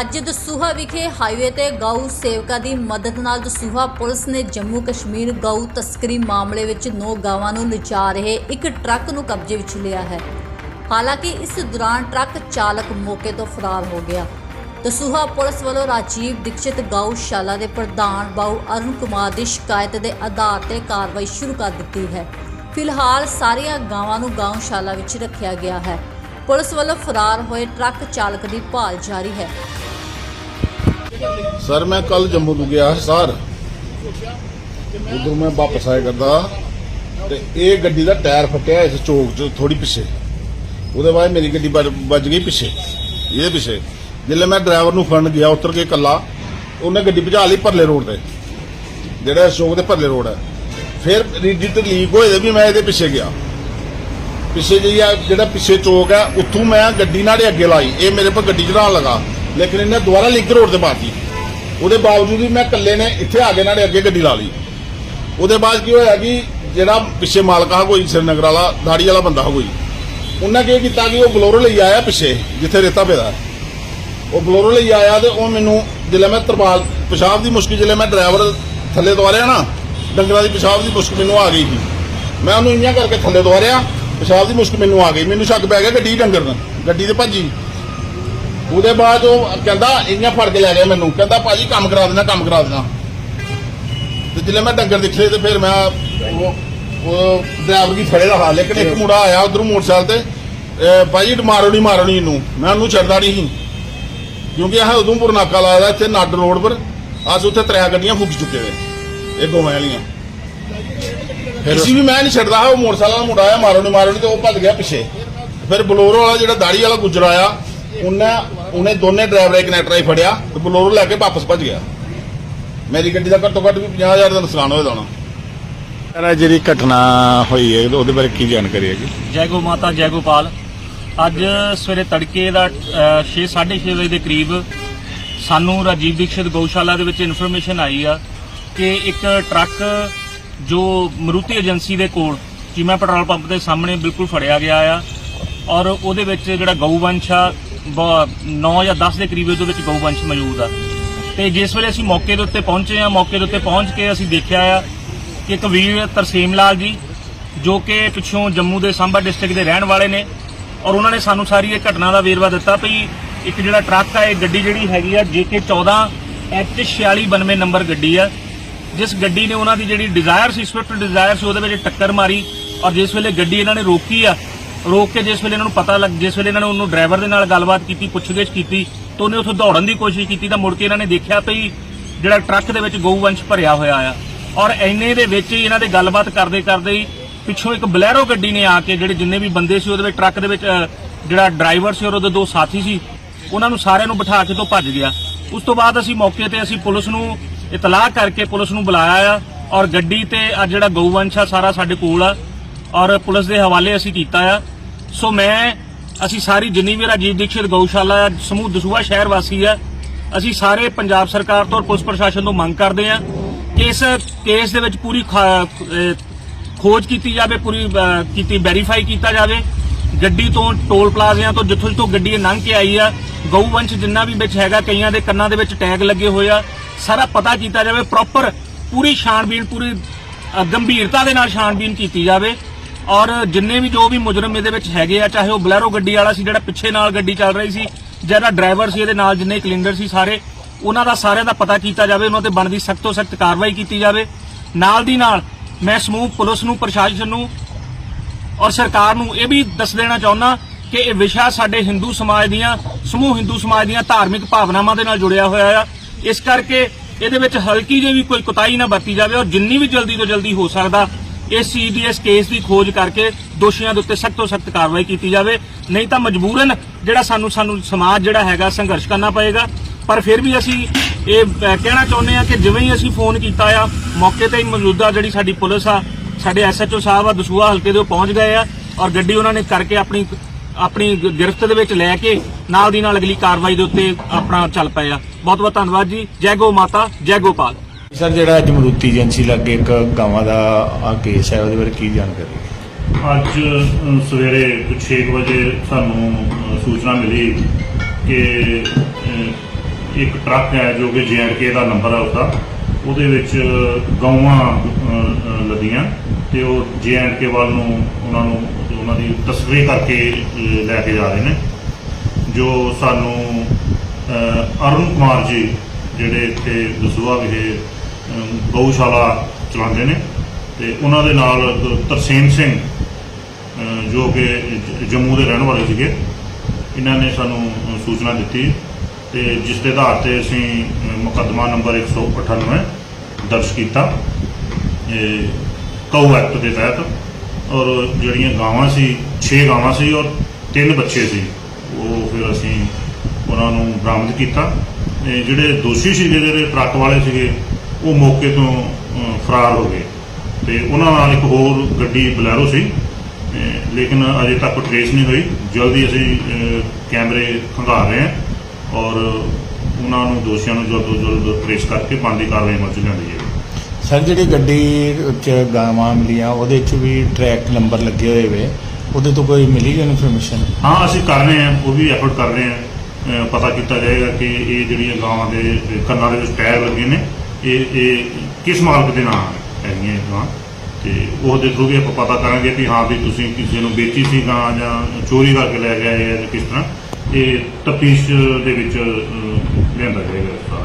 ਅੱਜ ਦਸੂਹਾ ਵਿਖੇ ਹਾਈਵੇ ਤੇ ਗਊ ਸੇਵਕਾਂ ਦੀ ਮਦਦ ਨਾਲ ਦਸੂਹਾ ਪੁਲਿਸ ਨੇ ਜੰਮੂ ਕਸ਼ਮੀਰ ਗਊ ਤਸਕਰੀ ਮਾਮਲੇ ਵਿੱਚ ਨੌ ਗਾਵਾਂ ਨੂੰ ਲਿਜਾ ਰਹੇ ਇੱਕ ਟਰੱਕ ਨੂੰ ਕਬਜ਼ੇ ਵਿੱਚ ਲਿਆ ਹੈ। ਹਾਲਾਂਕਿ ਇਸ ਦੌਰਾਨ ਟਰੱਕ ਚਾਲਕ ਮੌਕੇ ਤੋਂ ਫਰਾਰ ਹੋ ਗਿਆ। ਦਸੂਹਾ ਪੁਲਿਸ ਵੱਲੋਂ ਰਾਜੀਵ ਦੀਕਸ਼ਿਤ ਗਊਸ਼ਾਲਾ ਦੇ ਪ੍ਰਧਾਨ ਬਾਊ ਅਰੁਣ ਕੁਮਾਰ ਦੀ ਸ਼ਿਕਾਇਤ ਦੇ ਆਧਾਰ ਤੇ ਕਾਰਵਾਈ ਸ਼ੁਰੂ ਕਰ ਦਿੱਤੀ ਹੈ। ਫਿਲਹਾਲ ਸਾਰੀਆਂ ਗਾਵਾਂ ਨੂੰ ਗਊਸ਼ਾਲਾ ਵਿੱਚ ਰੱਖਿਆ ਗਿਆ ਹੈ। ਪੁਲਿਸ ਵੱਲੋਂ ਫਰਾਰ ਹੋਏ ਟਰੱਕ ਚਾਲਕ ਦੀ ਭਾਲ ਜਾਰੀ ਹੈ। ਸਰ, ਮੈਂ ਕੱਲ ਜੰਮੂ ਤੋਂ ਗਿਆ ਸਰ। ਉਧਰ ਮੈਂ ਵਾਪਸ ਆਇਆ ਕਰਦਾ ਤੇ ਇਹ ਗੱਡੀ ਦਾ ਟਾਇਰ ਫਟਿਆ ਇਸ ਚੌਕ 'ਚ ਥੋੜੀ ਪਿੱਛੇ। ਉਹਦੇ ਬਾਅਦ ਮੇਰੀ ਗੱਡੀ ਵੱਜ ਗਈ ਪਿੱਛੇ, ਇਹ ਪਿੱਛੇ। ਜਿੱਲੇ ਮੈਂ ਡਰਾਈਵਰ ਨੂੰ ਫੜਨ ਗਿਆ, ਉਤਰ ਕੇ ਕੱਲਾ ਉਹਨੇ ਗੱਡੀ ਭਜਾ ਲਈ ਪਰਲੇ ਰੋਡ ਤੇ। ਜਿਹੜਾ ਇਸ ਚੌਕ ਦੇ ਪਰਲੇ ਰੋਡ ਹੈ। ਫਿਰ ਰੀਡਿਟ ਲੀਕ ਹੋਏ ਦੇ ਵੀ ਮੈਂ ਇਹਦੇ ਪਿੱਛੇ ਗਿਆ। ਪਿੱਛੇ ਜਿਹੀ ਆ, ਜਿਹੜਾ ਪਿੱਛੇ ਚੌਕ ਹੈ ਉੱਥੋਂ ਮੈਂ ਗੱਡੀ ਨਾਲੇ ਅੱਗੇ ਲਾਈ। ਇਹ ਮੇਰੇ ਪਰ ਗੱਡੀ ਚੜਾਉਣ ਲਗਾ। ਲੇਕਿਨ ਇਹਨੇ ਦੁਬਾਰਾ ਲਿੰਕ ਰੋਡ ਤੇ ਪਾਤੀ। ਉਹਦੇ ਬਾਵਜੂਦ ਵੀ ਮੈਂ ਇਕੱਲੇ ਨੇ ਇੱਥੇ ਆ ਕੇ ਨਾਲੇ ਅੱਗੇ ਗੱਡੀ ਲਾ ਲਈ। ਉਹਦੇ ਬਾਅਦ ਕੀ ਹੋਇਆ ਕਿ ਜਿਹੜਾ ਪਿੱਛੇ ਮਾਲਕ ਆ ਕੋਈ ਸ੍ਰੀਨਗਰ ਵਾਲਾ, ਦਾੜੀ ਵਾਲਾ ਬੰਦਾ ਕੋਈ, ਉਹਨਾਂ ਕੀ ਕੀਤਾ ਕਿ ਉਹ ਬਲੋਰੋ ਲਈ ਆਇਆ ਪਿੱਛੇ, ਜਿੱਥੇ ਰੇਤਾ ਪੈਦਾ ਉਹ ਬਲੋਰੋ ਲਈ ਆਇਆ ਤੇ ਉਹ ਮੈਨੂੰ, ਜਿਲੇ ਮੈਂ ਤਰਪਾਲ, ਪਿਸ਼ਾਬ ਦੀ ਮੁਸ਼ਕਿਲ ਜਿਲੇ ਮੈਂ ਡਰਾਈਵਰ ਥੱਲੇ ਦਵਾਰਿਆ ਨਾ, ਡੰਗਰਾਂ ਦੀ ਪਿਸ਼ਾਬ ਦੀ ਮੁਸ਼ਕਿਲ ਮੈਨੂੰ ਆ ਗਈ ਸੀ। ਮੈਂ ਉਹਨੂੰ ਇੰਨਾ ਕਰਕੇ ਥੱਲੇ ਦਵਾਰਿਆ ਪਿਸ਼ਾਬ ਦੀ ਮੁਸ਼ਕਿਲ ਮੈਨੂੰ ਆ ਗਈ। ਮੈਨੂੰ ਸ਼ੱਕ ਪੈ ਗਿਆ ਗੱਡੀ ਡੰਗਰ ਦਾ। ਗੱਡੀ ਤੇ ਭੱਜੀ। ਉਹਦੇ ਬਾਅਦ ਉਹ ਕਹਿੰਦਾ ਇੰਨਾ ਫੜ ਕੇ ਲੈ ਗਿਆ ਮੈਨੂੰ। ਕਹਿੰਦਾ ਭਾਜੀ ਕੰਮ ਕਰਾ ਦੇਣਾ ਕੰਮ ਕਰਾ ਦੇਣਾ। ਤੇ ਜਿਲੇ ਮੈਂ ਡੰਗਰ ਦਿਖੇ ਤੇ ਫਿਰ ਮੈਂ ਉਹ ਉਹ ਡਰਾਈਵਰ ਦੀ ਫੜੇ ਦਾ ਹਾਲ। ਲੇਕਿਨ ਇੱਕ ਮੁੰਡਾ ਆਇਆ ਉਧਰੋਂ ਮੋਟਰਸਾਈਕਲ ਤੇ। ਭਾਜੀ ਮਾਰੋ ਨਹੀਂ ਮਾਰੋ ਨਹੀਂ ਇਹਨੂੰ। ਮੈਂ ਉਹਨੂੰ ਛੱਡਦਾ ਨਹੀਂ ਸੀ। ਕਿਉਂਕਿ ਇਹ ਉਧਮਪੁਰ ਨਾਕਾ ਲਾਇਆ ਇੱਥੇ ਨੱਡ ਰੋਡ ਪਰ। ਅੱਜ ਉੱਥੇ ਤਰਿਆ ਗੱਡੀਆਂ ਫੁੱਕ ਚੁੱਕੇ ਨੇ ਇਹ ਗੋਵਾਂ ਵਾਲੀਆਂ। ਕਿਸੇ ਵੀ ਮੈਂ ਨਹੀਂ ਛੱਡਦਾ ਉਹ ਮੋਟਰਸਾਈਕਲ ਵਾਲਾ ਮੁੰਡਾ ਆਇਆ ਮਾਰੋ ਨਹੀਂ ਮਾਰੋ ਨਹੀਂ ਤੇ ਉਹ ਭੱਜ ਗਿਆ ਪਿੱਛੇ। ਫਿਰ ਬਲੋਰੋ ਵਾਲਾ ਜਿਹੜਾ ਦਾੜੀ ਵਾਲਾ ਗੁਜਰ ਆਇਆ ਉਹਨੇ ਉਹਨੇ ਦੋਨੇ ਡਰਾਈਵਰ ਕਨੈਕਟਰ ਹੀ ਫੜਿਆ ਤੇ ਬਲੋਰੋ ਲੈ ਕੇ ਵਾਪਸ ਭੱਜ ਗਿਆ। ਮੇਰੀ ਗੱਡੀ ਦਾ ਘੱਟੋ ਘੱਟ ਵੀ 50000 ਦਾ ਨੁਕਸਾਨ ਹੋਇਆ ਹੋਣਾ। ਸਰ ਜਿਹੜੀ ਘਟਨਾ ਹੋਈ ਹੈ ਉਹਦੇ ਬਾਰੇ ਕੀ ਜਾਣਕਾਰੀ ਹੈਗੀ? ਜੈ ਗੋ ਮਾਤਾ ਜੈ ਗੋਪਾਲ। ਅੱਜ ਸਵੇਰੇ ਤੜਕੇ ਦਾ 6:30 ਵਜੇ ਦੇ ਕਰੀਬ ਸਾਨੂੰ ਰਾਜੀਵ ਦੀਕਸ਼ਿਤ ਗਊਸ਼ਾਲਾ ਦੇ ਵਿੱਚ ਇਨਫੋਰਮੇਸ਼ਨ ਆਈ ਆ ਕਿ ਇੱਕ ਟਰੱਕ ਜੋ ਮਰੂਤੀ ਏਜੰਸੀ ਦੇ ਕੋਲ ਚੀਮਾ ਪੈਟਰੋਲ ਪੰਪ ਦੇ ਸਾਹਮਣੇ ਬਿਲਕੁਲ ਫੜਿਆ ਗਿਆ ਆ ਔਰ ਉਹਦੇ ਵਿੱਚ ਜਿਹੜਾ ਗਊਵੰਸ਼ ਆ 9 ਜਾਂ 10 ਦੇ ਕਰੀਬ ਉਹਦੇ ਵਿੱਚ ਗਊਵੰਸ਼ ਮੌਜੂਦ ਆ। ਤੇ ਜਿਸ ਵੇਲੇ ਅਸੀਂ ਮੌਕੇ ਦੇ ਉੱਤੇ ਪਹੁੰਚੇ ਆ, ਮੌਕੇ ਦੇ ਉੱਤੇ ਪਹੁੰਚ ਕੇ ਅਸੀਂ ਦੇਖਿਆ ਆ ਕਿ ਇੱਕ ਵੀਰ ਤਰਸੇਮ ਲਾਲ ਜੀ, ਜੋ ਕਿ ਪਿੱਛੋਂ ਜੰਮੂ ਦੇ ਸਾਂਬਾ ਡਿਸਟ੍ਰਿਕਟ ਦੇ ਰਹਿਣ ਵਾਲੇ ਨੇ ਔਰ ਉਹਨਾਂ ਨੇ ਸਾਨੂੰ ਸਾਰੀ ਇਹ ਘਟਨਾ ਦਾ ਵੇਰਵਾ ਦਿੱਤਾ ਵੀ ਇੱਕ ਜਿਹੜਾ ਟਰੱਕ ਆ, ਇਹ ਗੱਡੀ ਜਿਹੜੀ ਹੈਗੀ ਆ JK 14 H4692 ਨੰਬਰ ਗੱਡੀ ਆ। ਜਿਸ ਗੱਡੀ ਨੇ ਉਹਨਾਂ ਦੀ ਜਿਹੜੀ ਡਿਜ਼ਾਇਰ ਸੀ ਸਵਿਫਟ ਡਿਜ਼ਾਇਰ ਸੀ, ਉਹਦੇ ਵਿੱਚ ਟੱਕਰ ਮਾਰੀ ਔਰ ਜਿਸ ਵੇਲੇ ਗੱਡੀ ਇਹਨਾਂ ਨੇ ਰੋਕੀ ਆ, ਰੋਕ ਕੇ ਜਿਸ ਵੇਲੇ ਇਹਨਾਂ ਨੂੰ ਪਤਾ ਲੱਗ, ਜਿਸ ਵੇਲੇ ਇਹਨਾਂ ਨੇ ਉਹਨੂੰ ਡਰਾਈਵਰ ਦੇ ਨਾਲ ਗੱਲਬਾਤ ਕੀਤੀ, ਪੁੱਛਗਿੱਛ ਕੀਤੀ, ਤਾਂ ਉਹਨੇ ਉੱਥੋਂ ਦੌੜਨ ਦੀ ਕੋਸ਼ਿਸ਼ ਕੀਤੀ, ਤਾਂ ਮੁੜ ਕੇ ਇਹਨਾਂ ਨੇ ਦੇਖਿਆ ਵੀ ਜਿਹੜਾ ਟਰੱਕ ਦੇ ਵਿੱਚ ਗਊਵੰਸ਼ ਭਰਿਆ ਹੋਇਆ ਆ। ਔਰ ਐਨੇ ਦੇ ਵਿੱਚ ਹੀ ਇਹਨਾਂ ਦੇ ਗੱਲਬਾਤ ਕਰਦੇ ਕਰਦੇ ਹੀ ਪਿੱਛੋਂ ਇੱਕ ਬਲੈਰੋ ਗੱਡੀ ਨੇ ਆ ਕੇ, ਜਿਹੜੇ ਜਿੰਨੇ ਵੀ ਬੰਦੇ ਸੀ, ਉਹਦੇ ਵਿੱਚ ਟਰੱਕ ਦੇ ਵਿੱਚ ਜਿਹੜਾ ਡਰਾਈਵਰ ਸੀ ਔਰ ਉਹਦੇ ਦੋ ਸਾਥੀ ਸੀ, ਉਹਨਾਂ ਨੂੰ ਸਾਰਿਆਂ ਨੂੰ ਬਿਠਾ ਕੇ ਤੋਂ ਭੱਜ ਗਿਆ। ਉਸ ਤੋਂ ਬਾਅਦ ਅਸੀਂ ਮੌਕੇ ਤੇ ਅਸੀਂ ਪੁਲਿਸ ਨੂੰ ਇਤਲਾਹ ਕਰਕੇ ਪੁਲਿਸ ਨੂੰ ਬੁਲਾਇਆ ਆ ਔਰ ਗੱਡੀ ਤੇ ਆ ਜਿਹੜਾ ਗਊਵੰਸ਼ ਆ, ਸਾਰਾ ਸਾਡੇ ਕੋਲ ਆ ਔਰ ਪੁਲਿਸ ਦੇ ਹਵਾਲੇ ਅਸੀਂ ਕੀਤਾ ਆ। ਸੋ ਮੈਂ, ਅਸੀਂ ਸਾਰੀ ਜਿੰਨੀ ਵੀ ਰਾਜੀਵ ਦੀਕਸ਼ਿਤ ਗਊਸ਼ਾਲਾ ਆ, ਸਮੂਹ ਦਸੂਹਾ ਸ਼ਹਿਰ ਵਾਸੀ ਆ, ਅਸੀਂ ਸਾਰੇ ਪੰਜਾਬ ਸਰਕਾਰ ਤੋਂ ਔਰ ਪੁਲਿਸ ਪ੍ਰਸ਼ਾਸਨ ਤੋਂ ਮੰਗ ਕਰਦੇ ਆ ਕਿ ਇਸ ਕੇਸ ਦੇ ਵਿੱਚ ਪੂਰੀ ਖਾ- ਖੋਜ ਕੀਤੀ ਜਾਵੇ, ਪੂਰੀ ਕੀਤੀ ਵੈਰੀਫਾਈ ਕੀਤਾ ਜਾਵੇ। ਗੱਡੀ ਤੋਂ ਟੋਲ ਪਲਾਜ਼ਿਆਂ ਤੋਂ ਜਿੱਥੋਂ ਜਿੱਥੋਂ ਗੱਡੀ ਇਹ ਲੰਘ ਕੇ ਆਈ ਆ, ਗਊਵੰਸ਼ ਜਿੰਨਾ ਵੀ ਵਿੱਚ ਹੈਗਾ, ਕਈਆਂ ਦੇ ਕੰਨਾਂ ਦੇ ਵਿੱਚ ਟੈਗ ਲੱਗੇ ਹੋਏ ਆ। ਸਾਰਾ ਪਤਾ ਕੀਤਾ ਜਾਵੇ ਪ੍ਰੋਪਰ ਪੂਰੀ ਛਾਣਬੀਣ ਪੂਰੀ ਅ, ਗੰਭੀਰਤਾ ਦੇ ਨਾਲ ਛਾਣਬੀਣ ਕੀਤੀ ਜਾਵੇ। ਔਰ ਜਿੰਨੇ ਵੀ ਜੋ ਵੀ ਮੁਜਰਮ ਇਹਦੇ ਵਿੱਚ ਹੈਗੇ ਆ ਚਾਹੇ ਉਹ ਬਲੈਰੋ ਗੱਡੀ ਵਾਲਾ ਸੀ ਜਿਹੜਾ ਪਿੱਛੇ ਨਾਲ ਗੱਡੀ ਚੱਲ ਰਹੀ ਸੀ ਜਿਹੜਾ ਡਰਾਈਵਰ ਸੀ ਇਹਦੇ ਨਾਲ ਜਿੰਨੇ ਕਲਿੰਡਰ ਸੀ ਸਾਰੇ ਉਹਨਾਂ ਦਾ ਸਾਰਿਆਂ ਦਾ ਪਤਾ ਕੀਤਾ ਜਾਵੇ ਉਹਨਾਂ ਤੇ ਬਣਦੀ ਸਖਤ ਤੋਂ ਸਖਤ ਕਾਰਵਾਈ ਕੀਤੀ ਜਾਵੇ। ਨਾਲ ਦੀ ਨਾਲ ਮੈਂ ਸਮੂਹ ਪੁਲਿਸ ਨੂੰ ਪ੍ਰਸ਼ਾਸਨ ਨੂੰ ਔਰ ਸਰਕਾਰ ਨੂੰ ਇਹ ਵੀ ਦੱਸ ਦੇਣਾ ਚਾਹੁੰਦਾ ਕਿ ਇਹ ਵਿਸ਼ਾ ਸਾਡੇ ਹਿੰਦੂ ਸਮਾਜ ਦੀਆਂ ਸਮੂਹ ਹਿੰਦੂ ਸਮਾਜ ਦੀਆਂ ਧਾਰਮਿਕ ਭਾਵਨਾਵਾਂ ਦੇ ਨਾਲ ਜੁੜਿਆ ਹੋਇਆ ਆ। ਇਸ ਕਰਕੇ ਇਹਦੇ ਵਿੱਚ ਹਲਕੀ ਜਿਹੀ ਵੀ ਕੋਈ ਕੁਤਾਹੀ ਨਾ ਵਰਤੀ ਜਾਵੇ ਔਰ ਜਿੰਨੀ ਵੀ ਜਲਦੀ ਤੋਂ ਜਲਦੀ ਹੋ ਸਕਦਾ ਇਸ ਚੀਜ਼ ਦੀ ਇਸ ਕੇਸ ਦੀ ਖੋਜ ਕਰਕੇ ਦੋਸ਼ੀਆਂ ਦੇ ਉੱਤੇ ਸਖਤ ਤੋਂ ਸਖਤ ਕਾਰਵਾਈ ਕੀਤੀ ਜਾਵੇ। ਨਹੀਂ ਤਾਂ ਮਜਬੂਰਨ ਜਿਹੜਾ ਸਾਨੂੰ ਸਾਨੂੰ ਸਮਾਜ ਜਿਹੜਾ ਹੈਗਾ ਸੰਘਰਸ਼ ਕਰਨਾ ਪਏਗਾ। ਪਰ ਫਿਰ ਵੀ ਅਸੀਂ ਇਹ ਕਹਿਣਾ ਚਾਹੁੰਦੇ ਆ ਕਿ ਜਿਵੇਂ ਹੀ ਅਸੀਂ ਫੋਨ ਕੀਤਾ ਆ, ਮੌਕੇ ਤੇ ਹੀ ਮੌਜੂਦਾ ਜਿਹੜੀ ਸਾਡੀ ਪੁਲਿਸ ਆ, ਸਾਡੇ ਐਸਐਚਓ ਸਾਹਿਬ ਆ, ਦਸੂਹਾ ਹਲਕੇ ਦੇ ਉਹ ਪਹੁੰਚ ਗਏ ਆ ਔਰ ਗੱਡੀ ਉਹਨਾਂ ਨੇ ਕਰਕੇ ਆਪਣੀ ਆਪਣੀ ਗਿਰਫਤ ਦੇ ਵਿੱਚ ਲੈ ਕੇ ਨਾਲ ਦੀ ਨਾਲ ਅਗਲੀ ਕਾਰਵਾਈ ਦੇ ਉੱਤੇ ਆਪਣਾ ਚੱਲ ਪਏ ਆ। ਬਹੁਤ ਬਹੁਤ ਧੰਨਵਾਦ ਜੀ। ਜੈ ਗੋ ਮਾਤਾ ਜੈ ਗੋਪਾਲ। ਸਰ ਜਿਹੜਾ ਅੱਜ ਮਰੂਤੀ ਏਜੰਸੀ ਲੱਗੇ ਇੱਕ ਗਾਵਾਂ ਦਾ ਆ ਕੇਸ ਹੈ ਉਹਦੇ ਬਾਰੇ ਕੀ ਜਾਣਕਾਰੀ? ਅੱਜ ਸਵੇਰੇ ਕੁਛ ਛੇ ਕੁ ਵਜੇ ਸਾਨੂੰ ਸੂਚਨਾ ਮਿਲੀ ਕਿ ਇੱਕ ਟਰੱਕ ਹੈ ਜੋ ਕਿ ਕੇ ਦਾ ਨੰਬਰ ਹੈ ਉਹਦਾ ਉਹਦੇ ਵਿੱਚ ਅ, ਲੱਦੀਆਂ ਤੇ ਉਹ ਕੇ ਵੱਲ ਨੂੰ ਉਹਨਾਂ ਨੂੰ ਉਹਨਾਂ ਦੀ ਤਸਕਰੀ ਕਰਕੇ ਲੈ ਕੇ ਜਾ ਰਹੇ ਨੇ। ਜੋ ਸਾਨੂੰ ਅਰੁਣ ਕੁਮਾਰ ਜੀ, ਜਿਹੜੇ ਇੱਥੇ ਦਸੂਆ ਵਿਖੇ ਗਊਸ਼ਾਲਾ ਚਲਾਉਂਦੇ ਨੇ, ਤੇ ਉਹਨਾਂ ਦੇ ਨਾਲ ਦ- ਤਰਸੇਮ ਸਿੰਘ ਜੋ ਕਿ ਜੰਮੂ ਦੇ ਰਹਿਣ ਵਾਲੇ ਸੀਗੇ, ਇਹਨਾਂ ਨੇ ਸਾਨੂੰ ਸੂਚਨਾ ਦਿੱਤੀ। ਤੇ ਜਿਸ ਦੇ ਆਧਾਰ ਤੇ ਅਸੀਂ ਮੁਕੱਦਮਾ ਨੰਬਰ 198 ਦਰਜ ਕੀਤਾ, ਇਹ ਕਊ ਐਕਟ ਦੇ ਤਹਿਤ। ਔਰ ਜਿਹੜੀਆਂ ਗਾਵਾਂ ਸੀ 6 ਗਾਵਾਂ ਸੀ ਔਰ ਤਿੰਨ ਬੱਚੇ ਸੀ। ਉਹ ਫਿਰ ਅਸੀਂ ਉਹਨਾਂ ਨੂੰ ਬਰਾਮਦ ਕੀਤਾ। ਤੇ ਜਿਹੜੇ ਦੋਸ਼ੀ ਸੀਗੇ, ਜਿਹੜੇ ਟਰੱਕ ਵਾਲੇ ਸੀਗੇ, ਉਹ ਮੌਕੇ ਤੋਂ ਫਰਾਰ ਹੋ ਗਏ। ਤੇ ਉਹਨਾਂ ਨਾਲ ਇੱਕ ਹੋਰ ਗੱਡੀ ਬਲੈਰੋ ਸੀ। ਲੇਕਿਨ ਅਜੇ ਤੱਕ ਟ੍ਰੇਸ ਨਹੀਂ ਹੋਈ। ਜਲਦੀ ਅਸੀਂ ਕੈਮਰੇ ਖੰਗਾਰ ਰਹੇ ਹਾਂ। ਔਰ ਉਹਨਾਂ ਨੂੰ ਦੋਸ਼ੀਆਂ ਨੂੰ ਜਲਦ ਤੋਂ ਜਲਦ ਟ੍ਰੇਸ ਕਰਕੇ ਬਣਦੀ ਕਾਰਵਾਈ ਅਮਲ ਲਿਆਂਦੀ ਜਾਏਗੀ ਸਰ ਜਿਹੜੀ ਗੱਡੀ ਚ ਗਾਵਾਂ ਮਿਲੀਆਂ ਉਹਦੇ ਚ ਵੀ ਟਰੈਕ ਨੰਬਰ ਲੱਗੇ ਹੋਏ ਵੇ। ਉਹਦੇ ਤੋਂ ਕੋਈ ਮਿਲੀ ਇਨਫੋਰਮੇਸ਼ਨ ਹਾਂ ਅਸੀਂ ਕਰ ਰਹੇ ਹਾਂ ਉਹ ਵੀ ਐਫਰਟ ਕਰ ਰਹੇ ਹਾਂ। ਅਹ, ਪਤਾ ਕੀਤਾ ਜਾਏਗਾ ਕਿ ਇਹ ਜਿਹੜੀਆਂ ਗਾਵਾਂ ਦੇ ਕੰਨਾਂ ਦੇ ਵਿੱਚ ਟਾਇਰ ਲੱਗੇ ਨੇ ਇਹ ਇਹ ਕਿਸ ਮਾਲਕ ਦੇ ਨਾਮ ਹੈਗੀਆਂ ਇਹ ਗਾਂ ਤੇ ਉਹ ਥਰੂ ਵੀ ਆਪਾਂ ਪਤਾ ਕਰਾਂਗੇ ਕਿ ਹਾਂ ਵੀ ਤੁਸੀਂ ਕਿਸੇ ਨੂੰ ਵੇਚੀ ਸੀ ਗਾਂ ਜਾਂ ਚੋਰੀ ਕਰਕੇ ਲੈ ਗਏ ਜਾਂ ਕਿਸ ਤਰ੍ਹਾਂ। ਇਹ ਤਫਤੀਸ਼ ਦੇ ਵਿੱਚ ਅਹ, ਲਿਆਂਦਾ ਜਾਏਗਾ